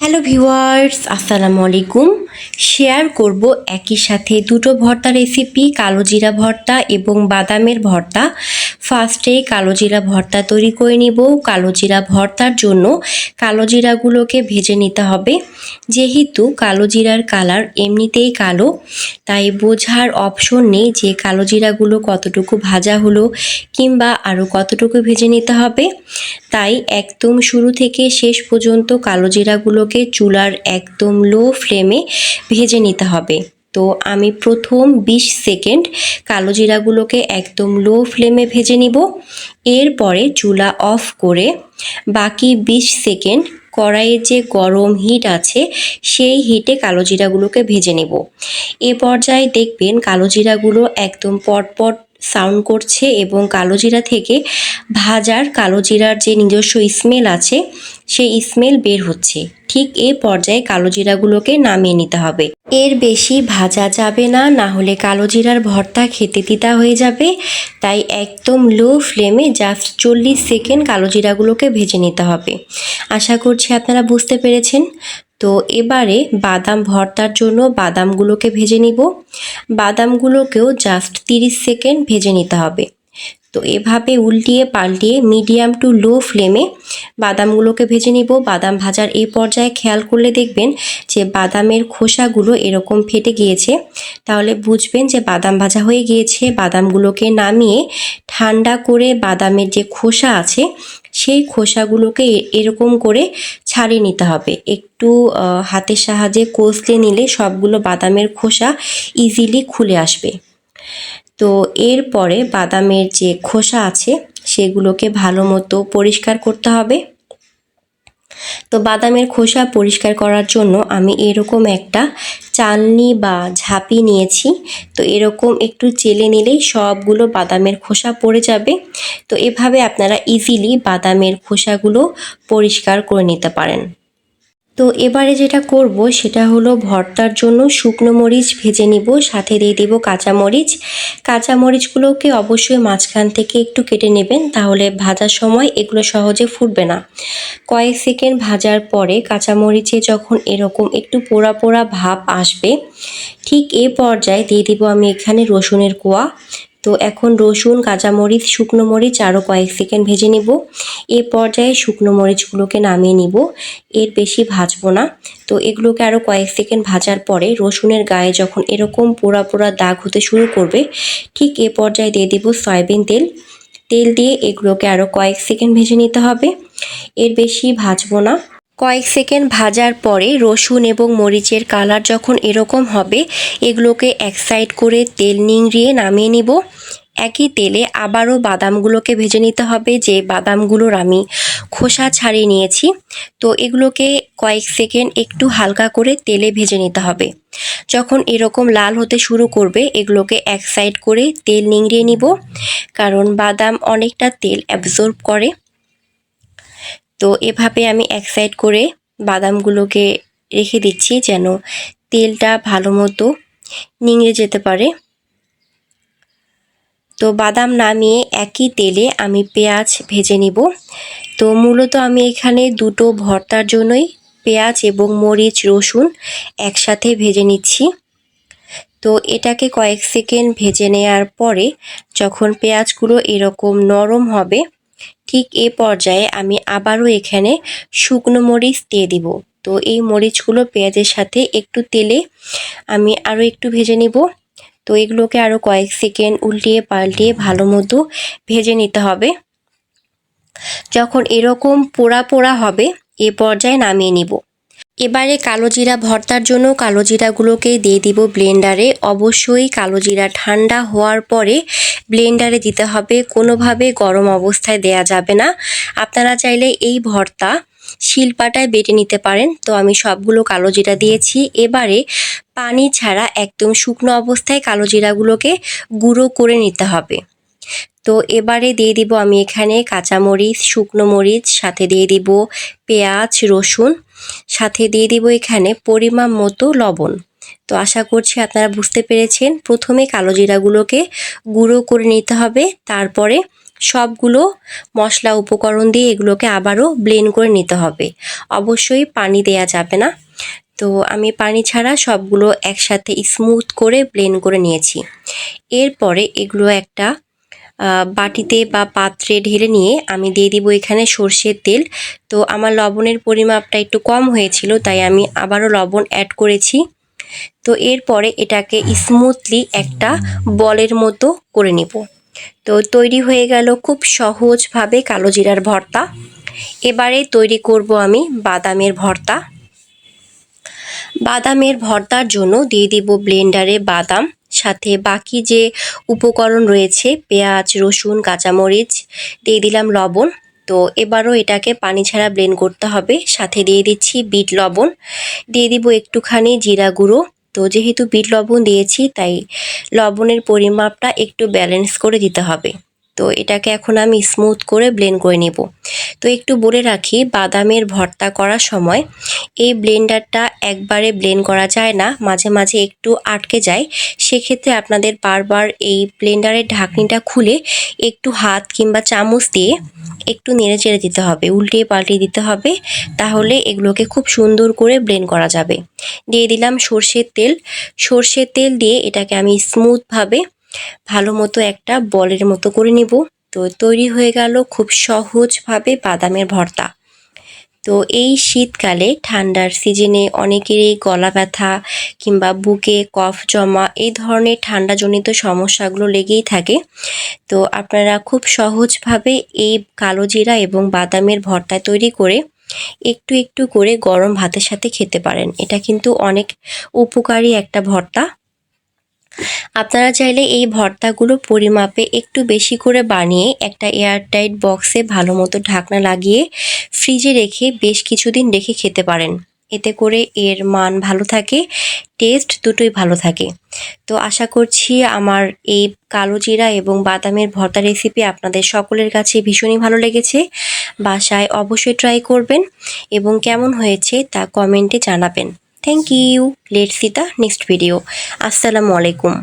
Hello viewers আসসালামু আলাইকুম share করব একই সাথে দুটো ভর্তা রেসিপি কালো জিরা ভর্তা এবং বাদামের ভর্তা। ফার্স্টে কালো জিরা ভর্তা তৈরি করে নিব। কালো জিরা ভর্তার জন্য কালো জিরাগুলোকে ভেজে নিতে হবে। যেহেতু কালো জিরার কালার এমনিতেই কালো, তাই বোঝার অপশন নেই যে কালো জিরাগুলো কতটুকু ভাজা হলো কিংবা আরও কতটুকু ভেজে নিতে হবে। তাই একদম শুরু থেকে শেষ পর্যন্ত কালো জিরাগুলোকে চুলার একদম লো ফ্লেমে ভেজে নিতে হবে। তো আমি প্রথম ২০ সেকেন্ড কালো জিরাগুলোকে একদম লো ফ্লেমে ভেজে নিব। এরপরে চুলা অফ করে বাকি ২০ সেকেন্ড কড়াইয়ের যে গরম হিট আছে, সেই হিটে কালো জিরাগুলোকে ভেজে নেব। এ পর্যায়ে দেখবেন কালো জিরাগুলো একদম পটপট সাউন্ড করছে এবং কালো জিরা থেকে ভাজার কালো জিরার যে নিজস্ব স্মেল আছে, সেই স্মেল বের হচ্ছে। ঠিক এ পর্যায়ে কালো জিরাগুলোকে নামিয়ে নিতে হবে। এর বেশি ভাজা যাবে না না হলে কালো জিরার ভর্তা খেতে তিতা হয়ে যাবে। তাই একদম লো ফ্লেমে জাস্ট চল্লিশ সেকেন্ড কালো জিরাগুলোকে ভেজে নিতে হবে। আশা করছি আপনারা বুঝতে পেরেছেন। তো এবারে বাদাম ভর্তার জন্য বাদামগুলোকে ভেজে নিব। বাদামগুলোকেও জাস্ট তিরিশ সেকেন্ড ভেজে নিতে হবে। তো এভাবে উল্টিয়ে পাল্টিয়ে মিডিয়াম টু লো ফ্লেমে বাদামগুলোকে ভেজে নিব। বাদাম ভাজার এই পর্যায়ে খেয়াল করলে দেখবেন যে বাদামের খোসাগুলো এরকম ফেটে গিয়েছে। তাহলে বুঝবেন যে বাদাম ভাজা হয়ে গিয়েছে। বাদামগুলোকে নামিয়ে ঠান্ডা করে বাদামের যে খোসা আছে, সেই খোসাগুলোকে এরকম করে ছাড়িয়ে নিতে হবে। একটু হাতের সাহায্যে কষলে নিলে সবগুলো বাদামের খোসা ইজিলি খুলে আসবে। তো এরপরে বাদামের যে খোসা আছে, সেগুলোকে ভালো মতো পরিষ্কার করতে হবে। তো বাদামের খোসা পরিষ্কার করার জন্য আমি এরকম একটা চালনি বা ঝাঁপি নিয়েছি। তো এরকম একটু চেলে নিলেই সবগুলো বাদামের খোসা পড়ে যাবে। তো এভাবে আপনারা ইজিলি বাদামের খোসাগুলো পরিষ্কার করে নিতে পারেন। তো এবারে যেটা করব, সেটা হলো ভর্তার জন্য শুকনো মরিচ ভেজে নিব, সাথে দিয়ে দিব কাঁচা মরিচ। কাঁচা মরিচগুলোকে অবশ্যই মাঝখান থেকে একটু কেটে নেবেন, তাহলে ভাজার সময় এগুলো সহজে ফুটবে না। কয়েক সেকেন্ড ভাজার পরে কাঁচা মরিচে যখন এরকম একটু পোড়া পোড়া ভাব আসবে, ঠিক এ পর্যায়ে দিয়ে দিব আমি এখানে রসুনের কোয়া। তো এখন রসুন, কাঁচামরিচ, শুকনো মরিচ আরও কয়েক সেকেন্ড ভেজে নেব। এ পর্যায়ে শুকনো মরিচগুলোকে নামিয়ে নিব। এর বেশি ভাজবো না। তো এগুলোকে আরও কয়েক সেকেন্ড ভাজার পরে রসুনের গায়ে যখন এরকম পোড়া পোড়া দাগ হতে শুরু করবে, ঠিক এ পর্যায়ে দিয়ে দিব সয়াবিন তেল। তেল দিয়ে এগুলোকে আরও কয়েক সেকেন্ড ভেজে নিতে হবে। এর বেশি ভাজবো না। কয়েক সেকেন্ড ভাজার পরে রসুন এবং মরিচের কালার যখন এরকম হবে, এগুলোকে এক সাইড করে তেল নিংড়িয়ে নামিয়ে নিব। একই তেলে আবারও বাদামগুলোকে ভেজে নিতে হবে, যে বাদামগুলোর আমি খোসা ছাড়িয়ে নিয়েছি। তো এগুলোকে কয়েক সেকেন্ড একটু হালকা করে তেলে ভেজে নিতে হবে। যখন এরকম লাল হতে শুরু করবে, এগুলোকে এক সাইড করে তেল নিংড়িয়ে নিব, কারণ বাদাম অনেকটা তেল অ্যাবজর্ব করে। তো এভাবে আমি এক সাইড করে বাদামগুলোকে রেখে দিচ্ছি যেন তেলটা ভালো মতো নিংড়ে যেতে পারে। তো বাদাম নামিয়ে একই তেলে আমি পেঁয়াজ ভেজে নিব। তো মূলত আমি এখানে দুটো ভর্তার জন্যই পেঁয়াজ এবং মরিচ, রসুন একসাথে ভেজে নিচ্ছি। তো এটাকে কয়েক সেকেন্ড ভেজে নেওয়ার পরে যখন পেঁয়াজগুলো এরকম নরম হবে ঠিক এ পর্যায়ে আমি আবারও এখানে শুকনো মরিচ দিয়ে দিব। তো এই মরিচগুলো পেঁয়াজের সাথে একটু তেলে আমি আরও একটু ভেজে নিব। তো এগুলোকে আরও কয়েক সেকেন্ড উল্টিয়ে পাল্টিয়ে ভালো মতো ভেজে নিতে হবে। যখন এরকম পোড়া পোড়া হবে, এ পর্যায়ে নামিয়ে নিব। এবারে কালো জিরা ভর্তার জন্য কালো জিরাগুলোকে দিয়ে দিব ব্লেন্ডারে। অবশ্যই কালো জিরা ঠান্ডা হওয়ার পরে ব্লেন্ডারে দিতে হবে। কোনোভাবে গরম অবস্থায় দেয়া যাবে না। আপনারা চাইলে এই ভর্তা শিলপাটায় বেটে নিতে পারেন। তো আমি সবগুলো কালো জিরা দিয়েছি। এবারে পানি ছাড়া একদম শুকনো অবস্থায় কালো জিরাগুলোকে গুঁড়ো করে নিতে হবে। তো এবারে দিয়ে দিব আমি এখানে কাঁচামরিচ, শুকনো মরিচ, সাথে দিয়ে দিব পেঁয়াজ, রসুন। সাথে দিয়ে দিব এখানে পরিমাণ মতো লবণ। তো আশা করছি আপনারা বুঝতে পেরেছেন। প্রথমে কালো জিরাগুলোকে গুঁড়ো করে নিতে হবে। তারপরে সবগুলো মশলা উপকরণ দিয়ে এগুলোকে আবারও ব্লেন্ড করে নিতে হবে। অবশ্যই পানি দেয়া যাবে না। তো আমি পানি ছাড়া সবগুলো একসাথে স্মুথ করে ব্লেন্ড করে নিয়েছি। এরপরে এগুলো একটা বাটিতে বা পাত্রে ঢেলে নিয়ে আমি দিয়ে দিব এখানে সর্ষের তেল। তো আমার লবণের পরিমাপটা একটু কম হয়েছিল, তাই আমি আবারও লবণ অ্যাড করেছি। তো এরপরে এটাকে স্মুথলি একটা বলের মতো করে নিব। তো তৈরি হয়ে গেল খুব সহজভাবে কালো জিরার ভর্তা। এবারে তৈরি করব আমি বাদামের ভর্তা। বাদামের ভর্তার জন্য দিয়ে দিব ব্লেন্ডারে বাদাম। সাথে বাকি যে উপকরণ রয়েছে, পেঁয়াজ, রসুন, কাঁচামরিচ, দিয়ে দিলাম লবণ। তো এবারও এটাকে পানি ছাড়া ব্লেন্ড করতে হবে। সাথে দিয়ে দিচ্ছি বিট লবণ। দিয়ে দিব একটুখানি জিরা গুঁড়ো। তো যেহেতু বিট লবণ দিয়েছি, তাই লবণের পরিমাপটা একটু ব্যালেন্স করে দিতে হবে। তো এটাকে এখন আমি স্মুথ করে ব্লেন্ড করে নেব। তো একটু বলে রাখি, বাদামের ভর্তা করার সময় এই ব্লেন্ডারটা একবারে ব্লেন্ড করা যায় না, মাঝে মাঝে একটু আটকে যায়। সেক্ষেত্রে আপনাদের বারবার এই ব্লেন্ডারের ঢাকনিটা খুলে একটু হাত কিংবা চামচ দিয়ে একটু নেড়ে চেড়ে দিতে হবে, উল্টিয়ে পাল্টিয়ে দিতে হবে, তাহলে এগুলোকে খুব সুন্দর করে ব্লেন্ড করা যাবে। দিয়ে দিলাম সর্ষের তেল। সর্ষের তেল দিয়ে এটাকে আমি স্মুথভাবে ভালো মতো একটা বলের মতো করে নিব। তো তৈরি হয়ে গেল খুব সহজভাবে বাদামের ভর্তা। তো এই শীতকালে ঠান্ডার সিজনে অনেকেরই গলা ব্যথা কিংবা বুকে কফ জমা এই ধরনের ঠান্ডাজনিত সমস্যাগুলো লেগেই থাকে। তো আপনারা খুব সহজভাবে এই কালো জিরা এবং বাদামের ভর্তা তৈরি করে একটু একটু করে গরম ভাতের সাথে খেতে পারেন। এটা কিন্তু অনেক উপকারী একটা ভর্তা। আপনারা চাইলে এই ভর্তাগুলো পরিমাপে একটু বেশি করে বানিয়ে একটা এয়ারটাইট বক্সে ভালো মতো ঢাকনা লাগিয়ে ফ্রিজে রেখে বেশ কিছুদিন রেখে খেতে পারেন। এতে করে এর মান ভালো থাকে, টেস্ট দুটোই ভালো থাকে। তো আশা করছি আমার এই কালো জিরা এবং বাদামের ভর্তা রেসিপি আপনাদের সকলের কাছে ভীষণই ভালো লেগেছে। বাসায় অবশ্যই ট্রাই করবেন এবং কেমন হয়েছে তা কমেন্টে জানাবেন। Thank you let see the next video আসসালামু আলাইকুম